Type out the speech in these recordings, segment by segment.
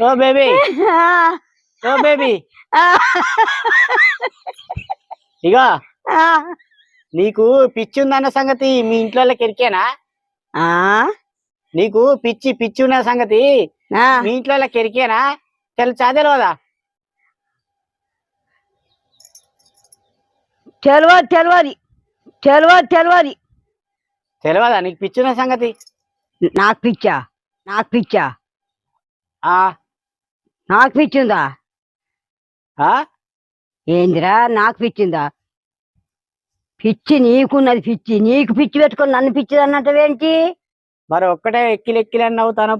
ఓ baby. ఓ baby. ఇగో నీకు పిచ్చి ఉందన్న సంగతి మీ ఇంట్లో వాళ్ళకి ఎరికేనా నీకు పిచ్చి పిచ్చి ఉన్న సంగతి మీ ఇంట్లో వాళ్ళకి తెలుసా తెలియదా తెలియదు తెలియదు తెలియదు తెలియదు తెలియదా నీకు పిచ్చి ఉన్న సంగతి? నాకు పిచ్చా? నాకు పిచ్చా? ఆ? నాకు పిచ్చిందా? ఆ? ఏందిరా? నాకు పిచ్చిందా? పిచ్చి నీకున్నది పిచ్చి. నీకు పిచ్చి పెట్టుకొని నన్ను పిచ్చిది అన్నట్టవేంటి మరి ఒక్కటే ఎక్కిలు ఎక్కిలు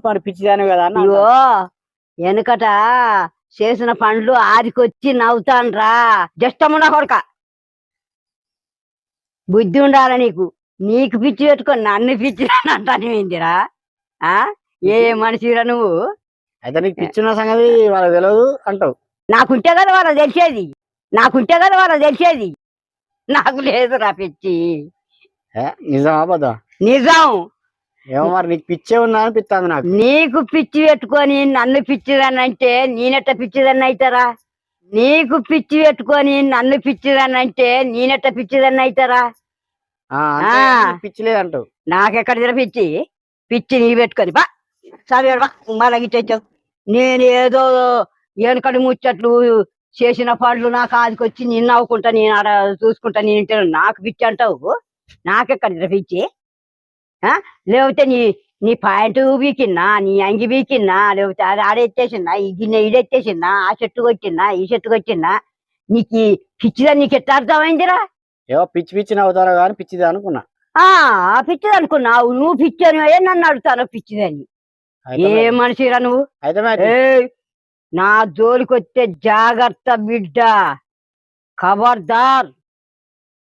మరి పిచ్చిదాను కదా అన్న ఇగో వెనుకట చేసిన పండ్లు ఆదికొచ్చి నవ్వుతాన్రా. జష్టముండ కొడక. బుద్ధి ఉండాల నీకు? నీకు పిచ్చి పెట్టుకొని నన్ను పిచ్చి అంటాను ఏందిరా? ఆ? ఏ మనిషిరా నువ్వు? అయితే నీకు పిచ్చి ఉన్న సంగతి వాళ్ళకి తెలియదు అంటావు. నాకుంటే కదా వాళ్ళ తెలిసేది. నాకుంటే కదా వాళ్ళ తెలిసేది. నాకు లేదురా పిచ్చి. ఏ, నిజమా అబద్ధం నిజం. ఏమో మరి నీకు పిచ్చే ఉందా అనిపిస్తుంది నాకు. నీకు పిచ్చి పెట్టుకొని నన్ను పిచ్చిదని అంటే నేనెట్ట పిచ్చిదని అవుతారా నీకు పిచ్చి పెట్టుకొని నన్ను పిచ్చిదని అంటే నేనెట్ట పిచ్చిదని అవుతారా పిచ్చి లేదంటావు. నాకెక్కడ తిర పిచ్చి? పిచ్చి నీ పెట్టుకొని. బా సరే బా మళ్ళీ గిట్టొచ్చావు. నేను ఏదో ఏనుకడి ముచ్చట్లు చేసిన పనులు నాకు ఆదికొచ్చి నేను నవ్వుకుంటా నేను ఆడ చూసుకుంటా నేను నాకు పిచ్చి అంటావు? నాకెక్కడ పిచ్చి? లేకపోతే నీ నీ పాయింట్ బీకిన్నా నీ అంగి బీకిన్నా లేకపోతే అది ఆడెత్తేసిందా ఈ గిన్నె ఈడెత్తేసిందా ఆ చెట్టు కొట్టిందా? ఈ చెట్టు కొట్టిందా? నీకు పిచ్చిదా నీకు ఎట్లా అర్థమైందిరా? ఏవో పిచ్చి పిచ్చి నవ్వుతారో కానీ పిచ్చిది అనుకున్నా. ఆ పిచ్చిది అనుకున్నావు నువ్వు పిచ్చి అని నన్ను అడుగుతాను పిచ్చిదని ఏ మనిషిరా నువ్వు? నా జోలికొస్తే జాగ్రత్త బిడ్డ. ఖబర్దార్